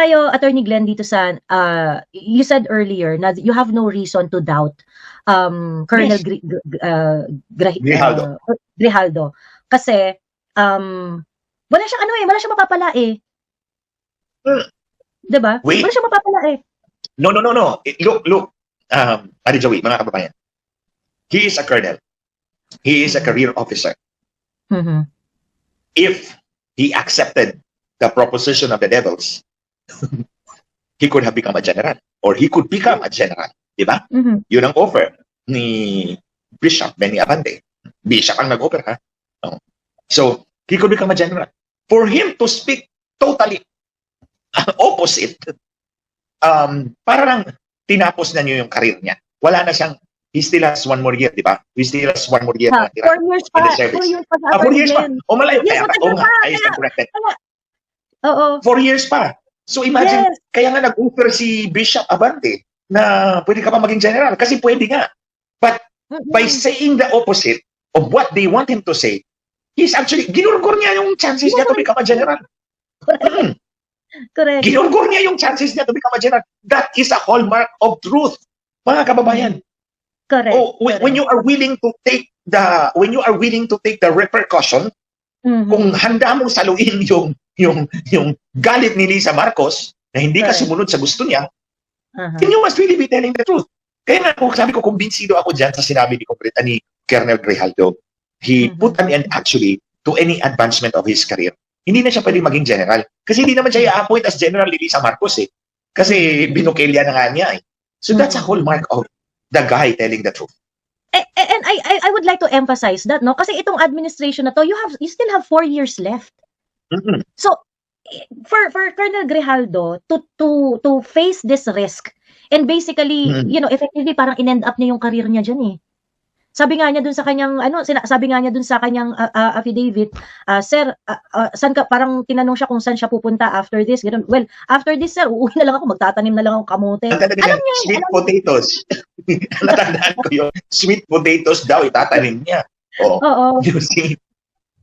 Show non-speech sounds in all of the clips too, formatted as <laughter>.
tayo, Attorney Glenn, dito sa, uh, you said earlier na you have no reason to doubt um, Colonel Yes. Gri- Gr- uh, Gra- Grijaldo. uh, Grijaldo. Kasi, um, wala siyang ano eh, wala siyang mapapala eh. Hmm. 'Di ba? Wait. Wala siyang mapapala eh. No, no, no, no. Eh, Look, look. Um, Adi Joey, mga kababayan. He is a colonel. He is a career officer. Mhm. If he accepted the proposition of the devils, he could have become a general. Or he could become a general. Di ba? Mhm. Yun ang offer ni Bishop Benny Abante. Bishop ang nag-offer, ha? Oh. So, he could become a general. For him to speak totally opposite, um, para lang tinapos na niyo yung career niya. Wala na siyang, he still has one more year, di ba? He still has one more year Ha, four years pa. Four years pa. Ah, four years pa. O malayo. Yes, Kaya, oh nga, pa. I stand corrected. Oo. Four years pa. So imagine, Yes. kaya nga nag-offer si Bishop Abante na pwede ka pa maging general kasi pwede nga. Mhm. By saying the opposite of what they want him to say, he's actually, ginurgor niya yung chances niya to become a general. Correct. Ginurgor niya yung chances niya to become a general. That is a hallmark of truth. Mga kababayan, Correct. oh, when, when you are willing to take the when you are willing to take the repercussion Mhm. kung handa mong saluin yung yung yung galit ni Lisa Marcos na hindi ka sumunod sa gusto niya, Aha. then you must really be telling the truth. Kaya nga, kung sabi ko, kumbinsido ako dyan sa sinabi ni, Compre- ni Colonel Grijaldo. He Mhm. put an end actually to any advancement of his career. Hindi na siya pwede maging general. Kasi hindi naman siya i-appoint as general ni Lisa Marcos eh. Kasi binukelya na nga niya eh. So that's a Mhm. hallmark of the guy telling the truth. Eh, eh, and I, I I would like to emphasize that no kasi itong administration na to you have you still have four years left. Mhm. So for for Colonel Grijaldo to to to face this risk and basically Mhm. you know effectively parang in-end up niya yung career niya diyan eh. Sabi nga niya dun sa kanyang ano sina, sabi nga niya dun sa kanyang ah, ah, affidavit, ah, sir, ah, ah, saan ka parang tinanong siya kung saan siya pupunta after this. Ganun. Well, after this sir, uuwi na lang ako, magtatanim na lang ako kamote. Alam niya, sweet alam- potatoes. <laughs> Natandaan ko yun. Sweet potatoes daw, itatanim niya. Oo. Oo.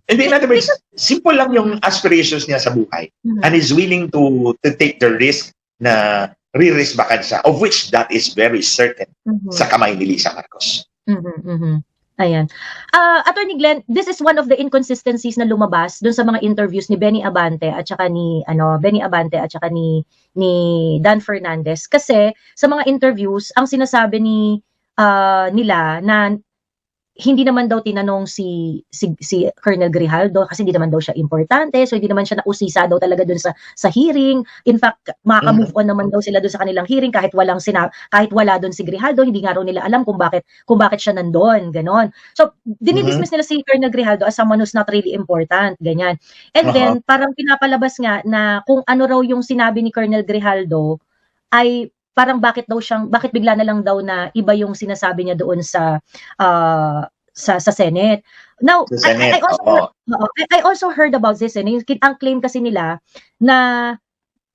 And in other words, simple lang yung aspirations niya sa buhay. Mhm. And is willing to to take the risk na re-riskbakan siya, of which that is very certain Mhm. sa kamay ni Lisa Marcos. Mhm, mhm. Ayan. Ah, Attorney Glenn, this is one of the inconsistencies na lumabas dun sa mga interviews ni Benny Abante at saka ni ano, Benny Abante at saka ni ni Dan Fernandez kasi sa mga interviews ang sinasabi ni ah, nila na hindi naman daw tinanong si si, si Colonel Grijaldo kasi hindi naman daw siya importante so hindi naman siya nausisa daw talaga dun sa sa hearing in fact makaka-move on naman daw sila dun sa kanilang hearing kahit walang sina kahit wala dun si Grijaldo hindi nga raw nila alam kung bakit kung bakit siya nandoon, ganon. So, dinidismiss nila si Colonel Grijaldo as someone who's not really important, ganyan. And Aha. then, parang pinapalabas nga na kung ano raw yung sinabi ni Colonel Grijaldo ay parang bakit daw siyang, bakit bigla na lang daw na iba yung sinasabi niya doon sa ah, sa sa Senate. Now, Sa I, I, Senate, I also oo. heard, I, I also heard about this. Eh, yung- ang claim kasi nila na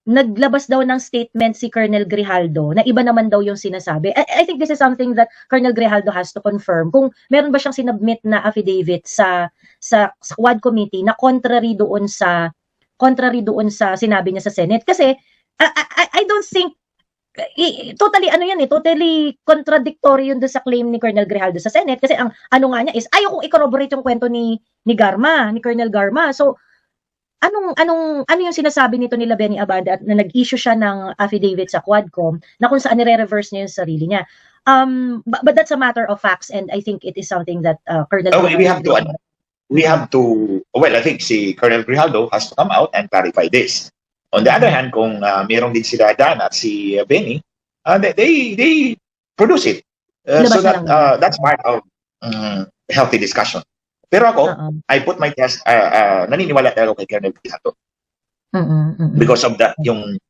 naglabas daw ng statement si Colonel Grijaldo na iba naman daw yung sinasabi. I, I think this is something that Colonel Grijaldo has to confirm. Kung meron ba siyang sinubmit na affidavit sa sa, sa Quad Committee na contrary doon sa contrary doon sa sinabi niya sa Senate kasi I, I, I don't think totally ano yan eh, totally contradictory yun doon sa claim ni Colonel Grijaldo sa Senate kasi ang ano nga niya is ayaw kong i-corroborate yung kwento ni ni Garma, ni Colonel Garma. So anong anong ano yung sinasabi nito nila Benny Abada at na nag-issue siya ng affidavit sa Quadcom na kung saan nire-reverse niya yung sarili niya. Um but, but that's a matter of facts and I think it is something that uh, Colonel Oh, we have to We have to, well, I think si Colonel Grijaldo has to come out and clarify this. On the other hand, kung uh, meron din sila Dan at si uh, Benny, uh, they, they, they produce it. Uh, so that, uh, that's part of um, healthy discussion. Pero ako, Oo. I put my test, uh, uh, naniniwala talaga kay Colonel Mm-mm, mm-mm, because of that, yung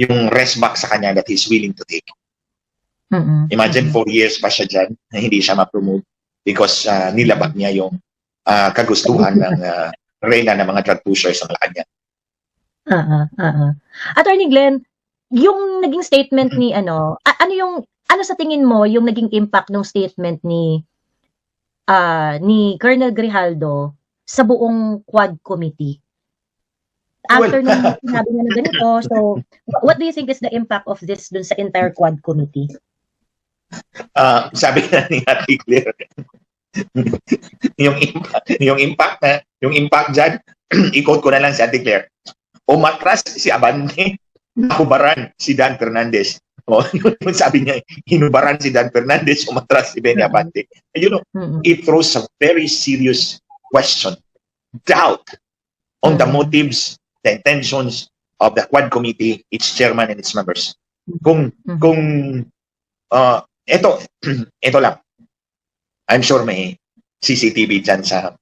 yung rest back sa kanya that he's willing to take. mm-mm, Imagine four years pa siya dyan na hindi siya ma-promote because uh, nilabag niya yung uh, kagustuhan <laughs> ng uh, reyna ng mga drug pushers ang lakad niya. Oo, oo. Attorney Glenn, yung naging statement ni ano, a- ano yung ano sa tingin mo yung naging impact ng statement ni ah ni Colonel Grijaldo sa buong Quad Committee? after nung <laughs> sinabi niya na ganito, so what do you think is the impact of this dun sa entire Quad Committee? Ah, sabi na ni Ate Claire, <laughs> yung impact, yung impact na, yung impact dyan, <clears throat> i-quote ko na lang si Ate Claire, umatras si Abante, <laughs> nakubaran si Dan Fernandez. O, <laughs> yun, yun sabi niya, hinubaran si Dan Fernandez, umatras si Benny Abante. And you know, it throws a very serious question, doubt on the motives, the intentions of the Quad Committee, its chairman and its members. Kung kung uh, ito ito <clears throat> lang. I'm sure may CCTV dyan sa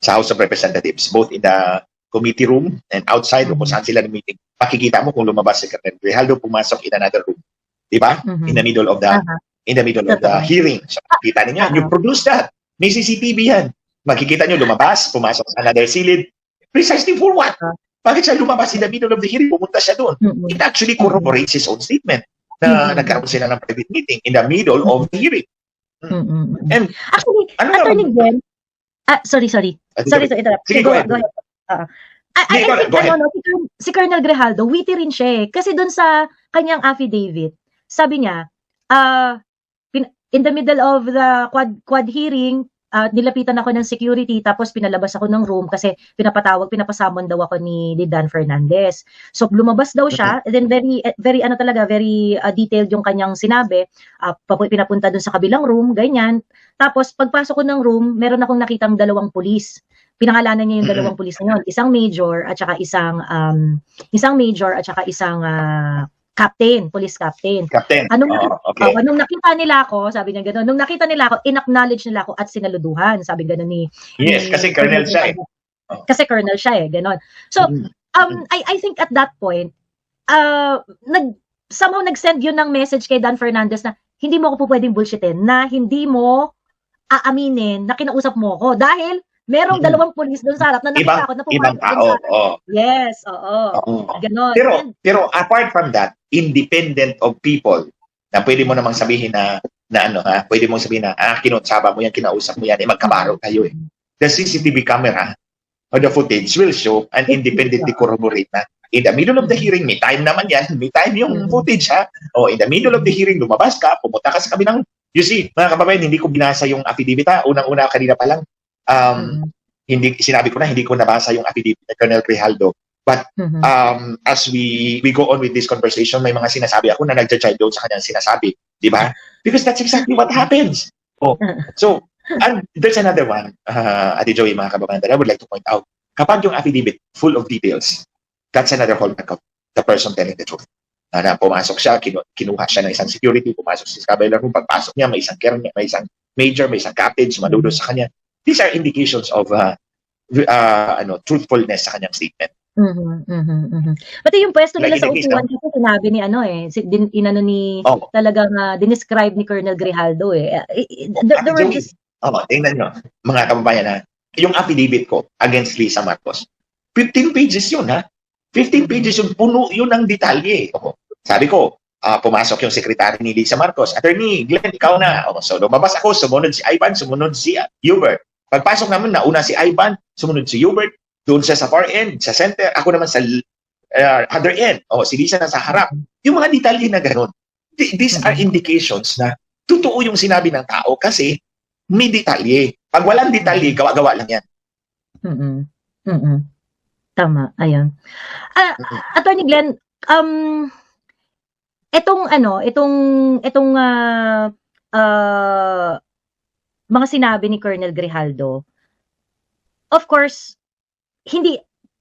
sa House of Representatives, both in the committee room and outside o kung saan sila meeting. Pakikita mo kung lumabas si Colonel Grijaldo pumasok in another room. Di ba? Mhm. In the middle of the Aha. in the middle of the hearing. So, makikita niyo. Ah. You produce that. May CCTV yan. Makikita niyo lumabas, pumasok sa another silid. Precisely for what? Ah. Bakit siya lumabas in the middle of the hearing? Pumunta siya doon. Mm-mm. It actually corroborates his own statement na Mhm. nagkaroon sila ng private meeting in the middle of the hearing. Mm-mm. And Actually, ano Attorney? Gwen, ah, sorry, sorry. Ate Sorry to interrupt. Sige, go, go ahead. Go ahead. Oo. I, I, Sige, I go ahead, think, ano, no, si, Col- si Colonel Grijaldo, witty rin siya eh. Kasi dun sa kanyang affidavit, sabi niya, ah, pin- in the middle of the quad, quad hearing, ah, nilapitan ako ng security tapos pinalabas ako ng room kasi pinapatawag, pinapasamon daw ako ni, ni Dan Fernandez. So lumabas daw siya, and then very very ano talaga, very ah, detailed yung kanyang sinabi. Ah, papu- pinapunta dun sa kabilang room, ganyan. Tapos pagpasok ko ng room, meron akong nakitang dalawang pulis. Pinangalanan niya yung dalawang pulis na yun, isang major at saka isang um, isang major at saka isang ah, captain, police captain. Captain. Anong Oh, okay. Oh, nung nakita nila ako, sabi niya gano'n, nung nakita nila ako, in-acknowledge nila ako at sinaluduhan, sabi gano'n ni yes, ni kasi colonel siya eh. Oh. Kasi colonel siya eh, gano'n. So, Mm. um, I, I think at that point, uh, nag, somehow nag-send yun ng message kay Dan Fernandez na hindi mo ako po pwedeng bullshitin, na hindi mo aaminin na kinausap mo ko dahil merong dalawang pulis doon sa harap na nakita Ibang- ko na Ibang pumasok tao. sa- Oh. Yes, oo. Oo. Ganon. Pero And- pero apart from that, independent of people na pwede mo namang sabihin na na ano ha, pwede mong sabihin na ah kinutsaba mo yan, kinausap mo yan, eh magkabaro kayo eh. The CCTV camera or the footage will show and independently corroborate na in the middle of the hearing, may time naman yan, may time yung Mm. footage ha. O in the middle of the hearing, lumabas ka, pumunta ka sa kabilang, you see, mga kababayan, hindi ko binasa yung affidavit ha, unang-una kanina pa lang, um, Mhm. hindi, sinabi ko na, hindi ko nabasa yung affidavit ni Colonel Grijaldo. Mhm. um, as we we go on with this conversation, may mga sinasabi ako na nagja-child sa kanyang sinasabi. Di ba? Because that's exactly what happens. Oh. <laughs> So, and there's another one, uh, Ate Joey, mga kababayan, that I would like to point out. Kapag yung affidavit full of details, that's another hallmark of the person telling the truth. Na, na pumasok siya, kinu- kinuha siya ng isang security, pumasok siya sa kabilang room, pagpasok niya, may isang colonel, may isang major, may isang captain, sumaludo sa kanya. These are indications of uh, uh, ano, truthfulness sa kanyang statement. Mhm, mhm, mhm. Pati yung pwesto nila Like sa upuan kasi sinabi ni ano eh, si, din, inano ni Oh. talagang uh, dinescribe ni Colonel Grijaldo eh. Uh, eh, there, there were Joey, just Oo, tingnan nyo, mga kababayan na, yung affidavit ko against Lisa Marcos, 15 pages yun ha. 15 pages yun, puno yun ng detalye. Oo. Sabi ko, ah, pumasok yung sekretary ni Lisa Marcos, Attorney, Glenn, ikaw na. Oo, so lumabas ako, sumunod si Ivan, sumunod si ah, Hubert. Pagpasok namin, nauna si Ivan, sumunod si Hubert, doon siya sa far end, sa center, ako naman sa uh, other end. O, si Lisa na sa harap. Yung mga detalye na gano'n. Th- These are indications na totoo yung sinabi ng tao kasi may detalye. Pag walang detalye, gawa-gawa lang yan. mm mm Tama, ayun. Ah, Mm-mm. Attorney Glenn, um etong ano, itong itong ah, ah, mga sinabi ni Colonel Grijaldo. Of course, hindi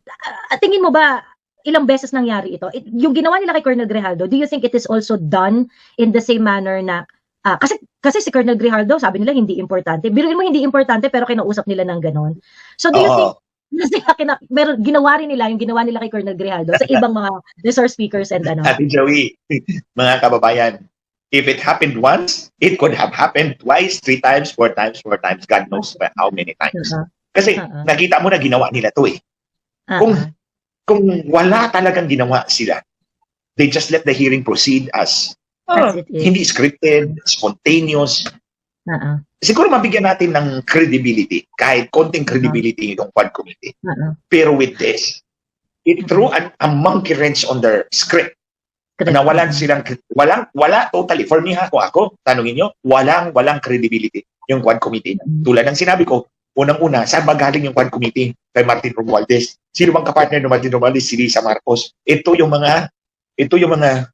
ah, tingin mo ba ilang beses nangyari ito? It- yung ginawa nila kay Colonel Grijaldo, do you think it is also done in the same manner na ah, kasi kasi si Colonel Grijaldo, sabi nila hindi importante. Biruin mo hindi importante pero kinausap nila ng ganon. So do you think Oo. na sila kina, meron, ginawa rin nila yung ginawa nila kay Colonel Grijaldo sa ibang mga <laughs> resource speakers and ano. Ate Joey, mga kababayan, if it happened once, it could have happened twice, three times, four times, four times, God knows by how many times. Uh-uh. Kasi Oo. nakita mo na ginawa nila to eh. Uh-uh. Kung kung wala talagang ginawa sila, they just let the hearing proceed as is. hindi scripted, spontaneous. Uh-uh. Siguro mabigyan natin ng credibility, kahit konting credibility itong quad committee. Pero with this, it threw an, a monkey wrench on their script. Na walang silang, walang, wala totally. For me ha, kung ako, tanungin nyo, walang, walang credibility yung Quad Committee. Tulad ng sinabi ko, unang-una, saan ba galing yung Quad Committee kay Martin Romualdez? Sino bang kapartner ni Martin Romualdez? Si Lisa Marcos. Ito yung mga, ito yung mga,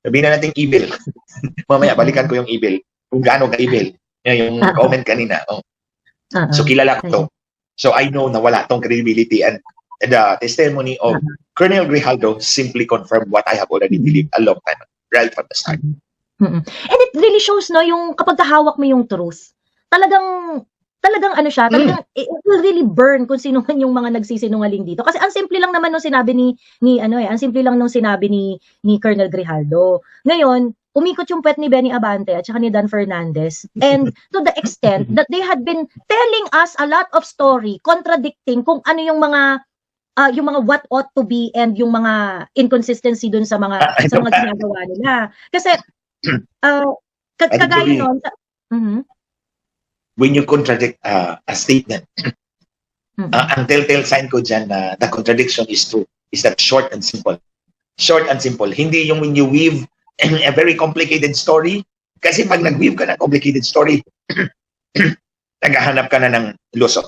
sabihin na natin evil. <laughs> Mamaya, balikan ko yung evil. Kung gaano ka-evil. Yan yung Ah. comment kanina. Oh. Ah. So kilala ko to. So I know na wala tong credibility and the testimony of Uh-huh. Colonel Grijaldo simply confirmed what I have already Mm-hmm. believed a long time ago, right from the start. Mm-mm. And it really shows no yung kapag kahawak mo yung truth. Talagang talagang ano siya, talagang it it will really burn kung sino man yung mga nagsisinungaling dito. Kasi ang simple lang naman nung sinabi ni ni ano eh, ang simple lang nung sinabi ni ni Colonel Grijaldo. Ngayon, umikot yung pet ni Benny Abante at saka ni Dan Fernandez. And <laughs> to the extent that they had been telling us a lot of story contradicting kung ano yung mga ah, yung mga what ought to be and yung mga inconsistency dun sa mga Ah, sa mga ginagawa nila. Kasi <clears throat> ah ka- Ay, kagaya Julie. nun, Mhm. When you contradict uh, a statement, <clears throat> Mhm. uh, ang telltale sign ko dyan na the contradiction is true is that short and simple. Short and simple. Hindi yung when you weave <clears throat> a very complicated story. Kasi pag nag-weave ka ng complicated story, naghahanap ka na ng lusot.